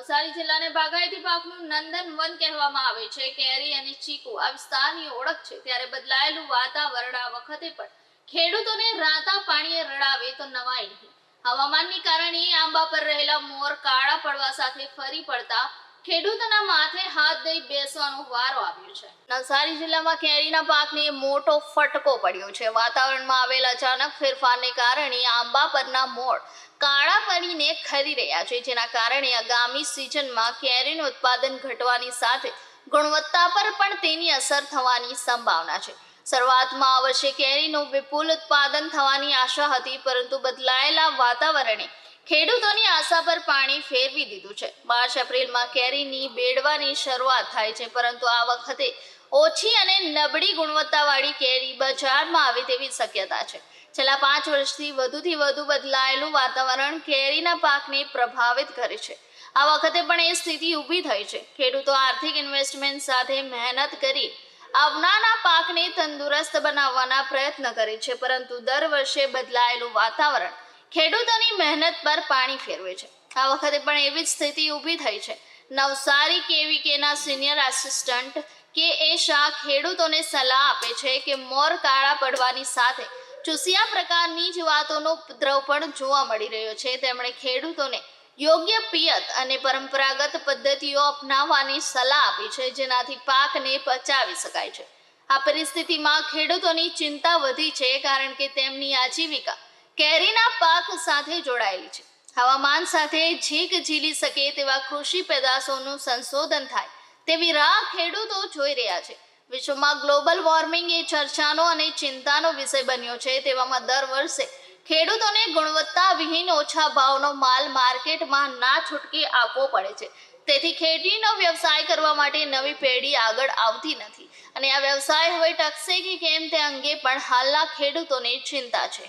નવસારી જિલ્લાને બાગાયતી પાકનું નંદનવન કહેવામાં આવે છે. કેરી અને ચીકુ આ વિસ્તારની ઓળખ છે. ત્યારે બદલાયેલું વાતાવરણ આ વખતે પણ ખેડૂતોને રાતા પાણીએ રડાવે તો નવાય નહીં. હવામાનની કારણે આંબા પર રહેલા મોર કાળા પડવા સાથે ફરી પડતા ખેડૂતોના માથે હાથ દઈ બેસવાનો વારો આવ્યો છે. નવસારી જિલ્લામાં કેરીના પાકને મોટો ફટકો પડ્યો છે. વાતાવરણમાં આવેલ અચાનક ફેરફારને કારણે આંબા પરના મોડ કાળા પડીને ખરી રહ્યા છે. જેના કારણે આગામી સિઝનમાં કેરીનું ઉત્પાદન ઘટવાની સાથે ગુણવત્તા પર પણ તેની અસર થવાની સંભાવના છે. શરૂઆતમાં આ વર્ષે કેરીનું વિપુલ ઉત્પાદન થવાની આશા હતી, પરંતુ બદલાયેલા વાતાવરણે ખેડૂતોની આશા પર પાણી ફેરવી દીધું છે. માર્ચ એપ્રિલમાં કેરીની બેડવાની શરૂઆત થાય છે, પરંતુ આ વખતે ઓછી અને નબળી ગુણવત્તાવાળી કેરી બજારમાં આવે તેવી શક્યતા છે. છેલ્લા પાંચ વર્ષથી વધુથી વધુ બદલાયેલું વાતાવરણ કેરીના પાકને પ્રભાવિત કરે છે. આ વખતે પણ એ સ્થિતિ ઊભી થઈ છે. ખેડૂતો આર્થિક ઇન્વેસ્ટમેન્ટ સાથે મહેનત કરી આવનારા પાકને તંદુરસ્ત બનાવવાના પ્રયત્ન કરે છે, પરંતુ દર વર્ષે બદલાયેલું વાતાવરણ ખેડૂતોની મહેનત પર પાણી ફેરવે છે. આ વખતે પણ એવી જ સ્થિતિ ઊભી થઈ છે. નવસારી કેવીકેના સિનિયર આસિસ્ટન્ટ કે એ શાહ ખેડૂતોને સલાહ આપે છે કે મોર કાળા પડવાની સાથે ચૂસિયા પ્રકારની જ વાતોનો ઉપદ્રવ પણ જોવા મળી રહ્યો છે. તેમણે ખેડૂતોને યોગ્ય પિયત અને પરંપરાગત પદ્ધતિઓ અપનાવવાની સલાહ આપી છે, જેનાથી પાકને બચાવી શકાય છે. આ પરિસ્થિતિમાં ખેડૂતોની ચિંતા વધી છે, કારણ કે તેમની આજીવિકા કેરીના પાક સાથે જોડાયેલી છે. હવામાન સાથે ઝીક ઝીલી શકે તેવા કૃષિ પેદાશોનું સંશોધન થાય તેવી રાહ ખેડૂતો જોઈ રહ્યા છે. વિશ્વમાં ગ્લોબલ વોર્મિંગ એ ચર્ચાનો અને ચિંતાનો વિષય બન્યો છે, તેવામાં દર વર્ષે ખેડૂતોને ગુણવત્તા વિહીન ઓછા ભાવનો માલ માર્કેટમાં ના છૂટકે આપવો પડે છે. તેથી ખેતીનો વ્યવસાય કરવા માટે નવી પેઢી આગળ આવતી નથી. અને આ વ્યવસાય હવે ટકશે કે કેમ તે અંગે પણ હાલના ખેડૂતોને ચિંતા છે.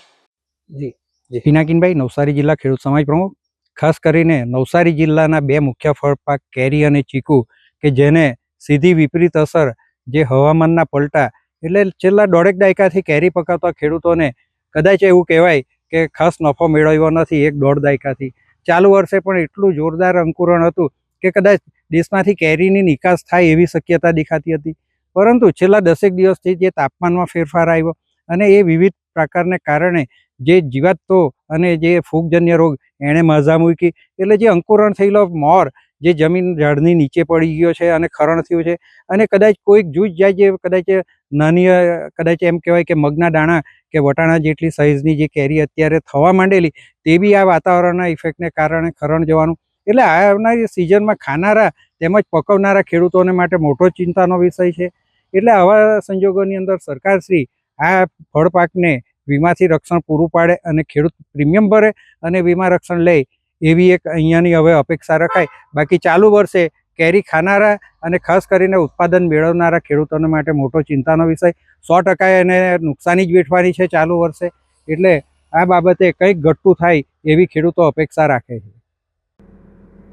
જી જી નવસારી જિલ્લા ખેડૂત સમાજ પ્રમુખ. ખાસ કરીને નવસારી જિલ્લાના બે મુખ્ય ફળ પાક કેરી અને ચીકુ, કે જેને સીધી વિપરીત અસર જે હવામાનના પલટા, એટલે છેલ્લા દોઢેક દાયકાથી કેરી પકાવતા ખેડૂતોને કદાચ એવું કહેવાય કે ખાસ નફો મેળવ્યો નથી, એક દોઢ દાયકાથી. ચાલુ વર્ષે પણ એટલું જોરદાર અંકુરણ હતું કે કદાચ દેશમાંથી કેરીની નિકાસ થાય એવી શક્યતા દેખાતી હતી. પરંતુ છેલ્લા દસેક દિવસથી જે તાપમાનમાં ફેરફાર આવ્યો અને એ વિવિધ પ્રકારને કારણે જે જીવાતો અને જે ફૂગજન્ય રોગ એણે મજા મૂકી, એટલે જે અંકુરણ થયેલો મોર જે જમીન ઝાડની નીચે પડી ગયો છે અને ખરણ થયું છે અને કદાચ કોઈક જૂજ જાય જે કદાચ નાની, કદાચ એમ કહેવાય કે મગના દાણા કે વટાણા જેટલી સાઇઝની જે કેરી અત્યારે થવા માંડેલી, તે બી આ વાતાવરણના ઇફેક્ટને કારણે ખરણ જવાનું. એટલે આવનારી સિઝનમાં ખાનારા તેમજ પકવનારા ખેડૂતોને માટે મોટો ચિંતાનો વિષય છે. એટલે આવા સંજોગોની અંદર સરકારશ્રી આ ફળ પાકને વીમાથી રક્ષણ પૂરું પાડે અને ખેડૂત પ્રીમિયમ ભરે અને વીમા રક્ષણ લે એવી એક અહીંયાની હવે અપેક્ષા રખાય. બાકી ચાલુ વર્ષે કેરી ખાનારા અને ખાસ કરીને ઉત્પાદન મેળવનારા ખેડૂતોને માટે મોટો ચિંતાનો વિષય. સો ટકા એને નુકસાની જ વેઠવાની છે ચાલુ વર્ષે. એટલે આ બાબતે કંઈક ઘટતું થાય એવી ખેડૂતો અપેક્ષા રાખે છે.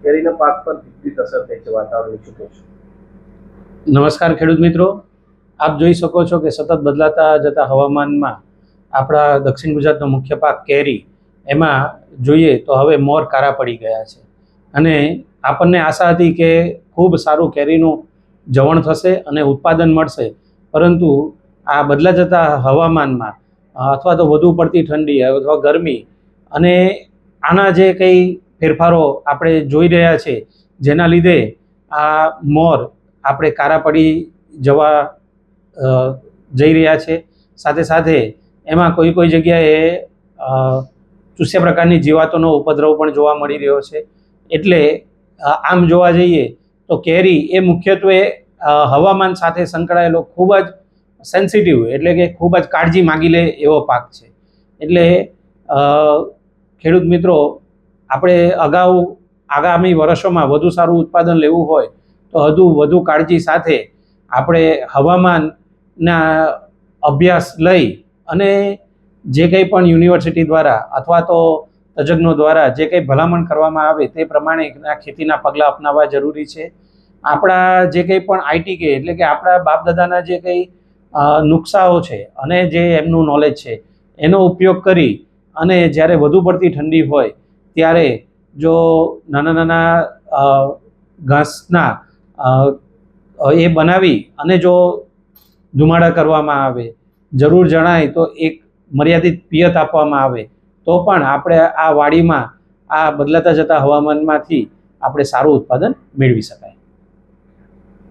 કેરીના પાક પર વિપરીત અસર થઈ છે? વાતાવરણની નમસ્કાર ખેડૂત મિત્રો. આપ જોઈ શકો છો કે સતત બદલાતા જતા હવામાનમાં આપણા દક્ષિણ ગુજરાતનો મુખ્ય પાક કેરી એમાં જોઈએ તો હવે મોર કારા પડી ગયા છે. અને આપણને આશા હતી કે ખૂબ સારું કેરીનું જવણ થશે અને ઉત્પાદન મળશે. પરંતુ આ બદલા જતા હવામાનમાં અથવા તો વધુ પડતી ઠંડી અથવા ગરમી અને આના જે કંઈ ફેરફારો આપણે જોઈ રહ્યા છે, જેના લીધે આ મોર આપણે કારા પડી જવા જઈ રહ્યા છે. સાથે સાથે એમાં કોઈ કોઈ જગ્યાએ ચૂસ્યા પ્રકારની જીવાતોનો ઉપદ્રવ પણ જોવા મળી રહ્યો છે. એટલે આમ જોવા જઈએ તો કેરી એ મુખ્યત્વે હવામાન સાથે સંકળાયેલો ખૂબ જ સેન્સિટિવ એટલે કે ખૂબ જ કાળજી માગી લે એવો પાક છે. એટલે ખેડૂત મિત્રો, આપણે અગાઉ, આગામી વર્ષોમાં વધુ સારું ઉત્પાદન લેવું હોય તો હજુ વધુ કાળજી સાથે આપણે હવામાનના અભ્યાસ લઈ અને જે કંઈ પણ યુનિવર્સિટી દ્વારા અથવા તો તજજ્ઞો દ્વારા જે કંઈ ભલામણ કરવામાં આવે તે પ્રમાણેના ખેતીના પગલાં અપનાવવા જરૂરી છે. આપણા જે કંઈ પણ આઈટી કે એટલે કે આપણા બાપ દાદાના જે કંઈ નુકસાઓ છે અને જે એમનું નોલેજ છે, એનો ઉપયોગ કરી અને જ્યારે વધુ પડતી ઠંડી હોય ત્યારે જો નાના નાના ઘાસના એ બનાવી અને જો ધુમાડા કરવામાં આવે, જરૂર જણાય તો એક મર્યાદિત પિયત આપવામાં આવે, તો પણ આપણે આ વાડીમાં આ બદલાતા જતા હવામાનમાંથી આપણે સારું ઉત્પાદન મેળવી શકાય.